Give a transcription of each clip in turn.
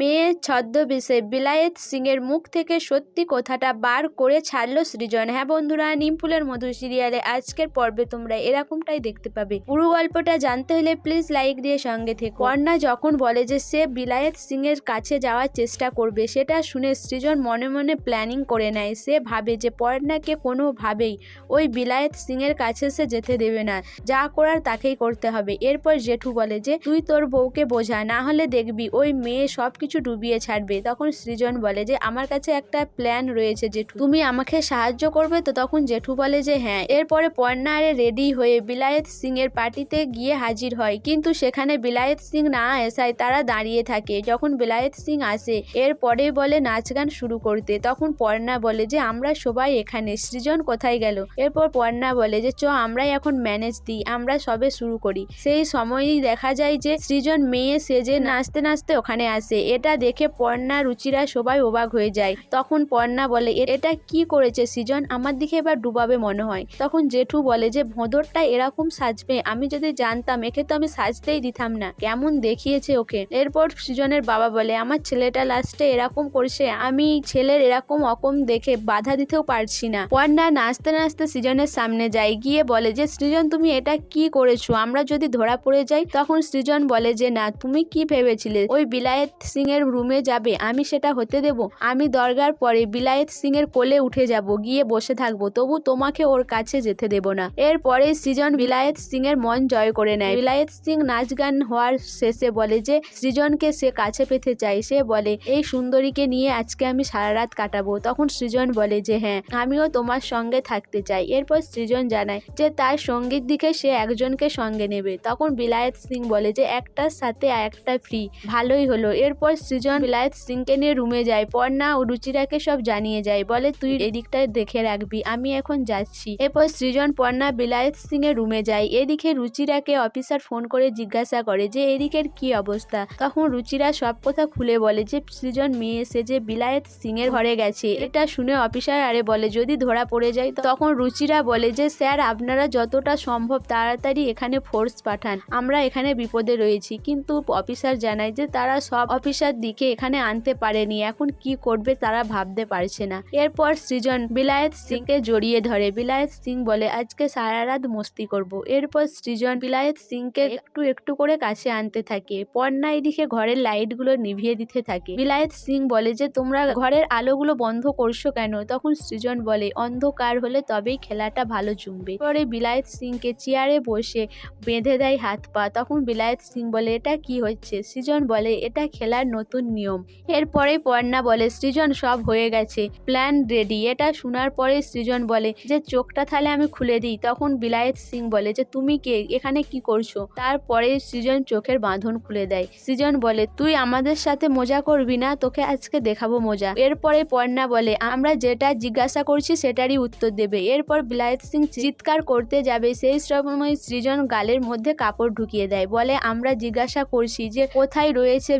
মেয়ের ছদ্মবেশে বিলায়েত সিংয়ের মুখ থেকে সত্যি কথাটা বার করে ছাড়ল সৃজন। হ্যাঁ বন্ধুরা, নিমফুলের মধু সিরিয়ালে আজকের পর্বে তোমরা এরকমটাই দেখতে পাবে। পুরো গল্পটা জানতে হলে প্লিজ লাইক দিয়ে সঙ্গে থেকো। কর্ণা যখন বলে যে সে বিলায়েত সিংয়ের কাছে যাওয়ার চেষ্টা করবে, সেটা শুনে সৃজন মনে মনে প্ল্যানিং করে নেয়। সে ভাবে যে পর্ণাকে কোনোভাবেই ওই বিলায়েত সিংয়ের কাছে সে যেতে দেবে না। যা করার তাকেই করতে হবে। এরপর জেঠু বলে যে, তুই তোর বউকে বোঝা, না হলে দেখবি ওই মেয়ে সব কিছু ডুবিয়ে ছাড়বে। তখন সৃজন বলে যে, আমার কাছে একটা প্ল্যান রয়েছে, জেঠু। তুমি আমাকে সাহায্য করবে? তো তখন জেঠু বলে যে হ্যাঁ। এরপরে পর্ণা আরে রেডি হয়ে বিলায়েত সিং এর পার্টিতে গিয়ে হাজির হয়। কিন্তু সেখানে বিলায়েত সিং না আসায় তারা দাঁড়িয়ে থাকে। যখন বিলায়েত সিং আসে, এরপরে বলে নাচ গান শুরু করতে। তখন পর্ণা বলে যে, আমরা সবাই এখানে। সৃজন কোথায় গেল? এরপর পর্ণা বলে যে, চ, আমরাই এখন ম্যানেজ দিই। আমরা সবে শুরু করি। সেই সময়ই দেখা যায় যে, সৃজন মেয়ে সেজে নাচতে নাচতে ওখানে আসে। এটা দেখে পর্ণা, রুচিরা সবাই অবাক হয়ে যায়। তখন পর্ণা বলে, "এ- এটা কি করেছে সৃজন? আমার দিকে এবার ডুবাবে মনে হয়। তখন জেঠু বলে যে, ভোঁদরটা এরকম সাজবে। আমি যদি জানতাম, একে তো আমি সাজতেই দিতাম না। কেমন দেখিয়েছে ওকে? এরপর সৃজনের বাবা বলে, আমার ছেলেটা লাস্টে এরকম করছে। আমি ছেলের এরকম অকম দেখে বাধা দিতেও পারছি না। পর্ণা নাচতে নাচতে সৃজনের সামনে যায়। গিয়ে বলে যে, সৃজন, তুমি এটা কি করেছ? আমরা যদি ধরা পড়ে যাই? তখন সৃজন বলে যে, না, তুমি কি ভেবেছিলে? ওই বিলায়েত সিং এর রুমে যাবে, আমি সেটা হতে দেব। আমি দরগার পরে বিলায়েত সিং এর কোলে উঠে যাব, গিয়ে বসে থাকব, তবু তোমাকে ওর কাছে যেতে দেব না। এরপরে সৃজন বিলায়েত সিং এর মন জয় করে নেয়। বিলায়েত সিং নাচ গান হওয়ার শেষে বলে যে, সৃজনকে সে কাছে পেতে চায়। সে বলে, এই সুন্দরীকে নিয়ে আজকে আমি সারা রাত কাটাবো। তখন সৃজন বলে যে হ্যাঁ আমিও তোমার সঙ্গে থাকতে চাই। এরপর সৃজন জানায় যে তার সংগীত দিকে সে একজনকে সঙ্গে নেবে। তখন বিলায়েত সিং বলে যে, একটার সাথে একটা ফ্রি ভালোই হলো। এরপর সৃজন বিলায়েত সিংকে নিয়ে রুমে যায়। পর্ণা ও রুচিরাকে সব জানিয়ে যায়, বলে, তুই এদিকটায় দেখে রাখবি, আমি এখন যাচ্ছি। এরপর সৃজন, পর্ণা, বিলায়ত সিং এর রুমে যায়। এদিকে রুচিরাকে অফিসার ফোন করে জিজ্ঞাসা করে যে, এদিকের কি অবস্থা? তখন রুচিরা সব কথা খুলে বলে যে, সৃজন মেয়ে এসে যে বিলায়ত সিং এর ঘরে গেছে। এটা শুনে অফিসার আরে বলে, যদি ধরা পড়ে যায় তখন রুচিরা বলে যে, স্যার, আপনারা যতটা সম্ভব তাড়াতাড়ি এখানে ফোর্স পাঠান। আমরা এখানে বিপদে রয়েছি। কিন্তু অফিসার জানায় যে, তারা সব অফিসার দিকে এখানে আনতে পারেনি। এখন কি করবে তারা ভাবতে পারছে না। এরপর সৃজন বিলায়েত সিংকে জড়িয়ে ধরে। বিলায়েত সিং বলে, আজকে সারা রাত মস্তি করব। এরপর সৃজন বিলায়েত সিংকে একটু একটু করে কাছে আনতে থাকে। পর্ণা এদিকে ঘরের লাইটগুলো নিভিয়ে দিতে থাকে। বিলায়েত সিং বলে যে, তোমরা ঘরের আলোগুলো বন্ধ করছ কেন? তখন সৃজন বলে, অন্ধকার হলে তবেই খেলাটা ভালো জমবে। পরে বিলায়েত সিংকে চেয়ারে বসে বেঁধে দেয় হাত পা। তখন বিলায়েত সিং বলে, এটা কি হচ্ছে? সৃজন বলে, এটা খেলার নতুন নিয়ম। এরপরে পর্ণা বলে, সৃজন, সব হয়ে গেছে। Plan ready. এটা শোনার পরে সৃজন বলে, যে চোখটা তাহলে আমি খুলে দিই। তখন বিলায়েত সিং বলে, যে তুমি কে? এখানে কি করছ? তারপরে সৃজন চোখের বাঁধন খুলে দেয়। সৃজন বলে, তুই আমাদের সাথে মজা করবি না, তোকে আজকে দেখাবো মজা। এরপরে পর্ণা বলে, আমরা যেটা জিজ্ঞাসা করছি সেটারই উত্তর দেবে। এরপর বিলায়ত সিং চিৎকার করতে যাবে। সেই সময় সৃজন গালের মধ্যে কাপড় ঢুকিয়ে দেয়। বলে, আমরা জিজ্ঞাসা করছি যে কোথায় রয়েছে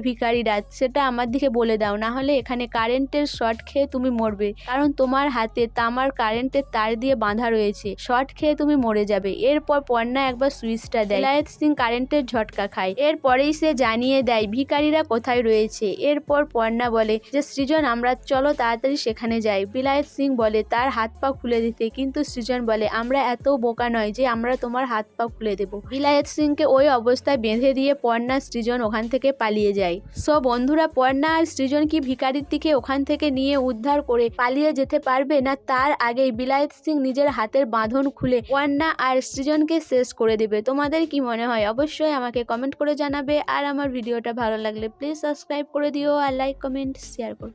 ভিখারিরা সেটা আমার দিকে বলে দাও, না হলে এখানে কারেন্টের শর্ট খেয়ে তুমি মরবে। কারণ তোমার হাতে তামার কারেন্টের তার দিয়ে বাঁধা রয়েছে। শর্ট খেয়ে তুমি মরে যাবে। এরপর পর্ণা একবার সুইচটা দেয়। বিলায়েত সিং কারেন্টের ঝটকা খায়। এরপরেই সে জানিয়ে দেয়, ভিখারিরা কোথায় রয়েছে? এরপর পর্ণা বলে, যে সৃজন, আমরা চলো তাড়াতাড়ি সেখানে যাই। বিলায়ত সিং বলে, তার হাত পা খুলে দিতে। কিন্তু সৃজন বলে, আমরা এত বোকা নয় যে আমরা তোমার হাত পা খুলে দেব। বিলায়েত সিংকে ওই অবস্থায় বেঁধে দিয়ে পর্ণা সৃজন ওখান থেকে পালিয়ে যায়। সো বন্ধুরা পর্ণা আর সৃজন কি ভিকারির দিকে ওখান থেকে নিয়ে উদ্ধার করে পালিয়ে যেতে পারবে না? তার আগেই বিলায়ত সিং নিজের হাতের বাঁধন খুলে পর্ণা আর সৃজনকে শেষ করে দেবে। তোমাদের কি মনে হয়? অবশ্যই আমাকে কমেন্ট করে জানাবে। আর আমার ভিডিওটা ভালো লাগলে প্লিজ সাবস্ক্রাইব করে দিও আর লাইক কমেন্ট শেয়ার করো।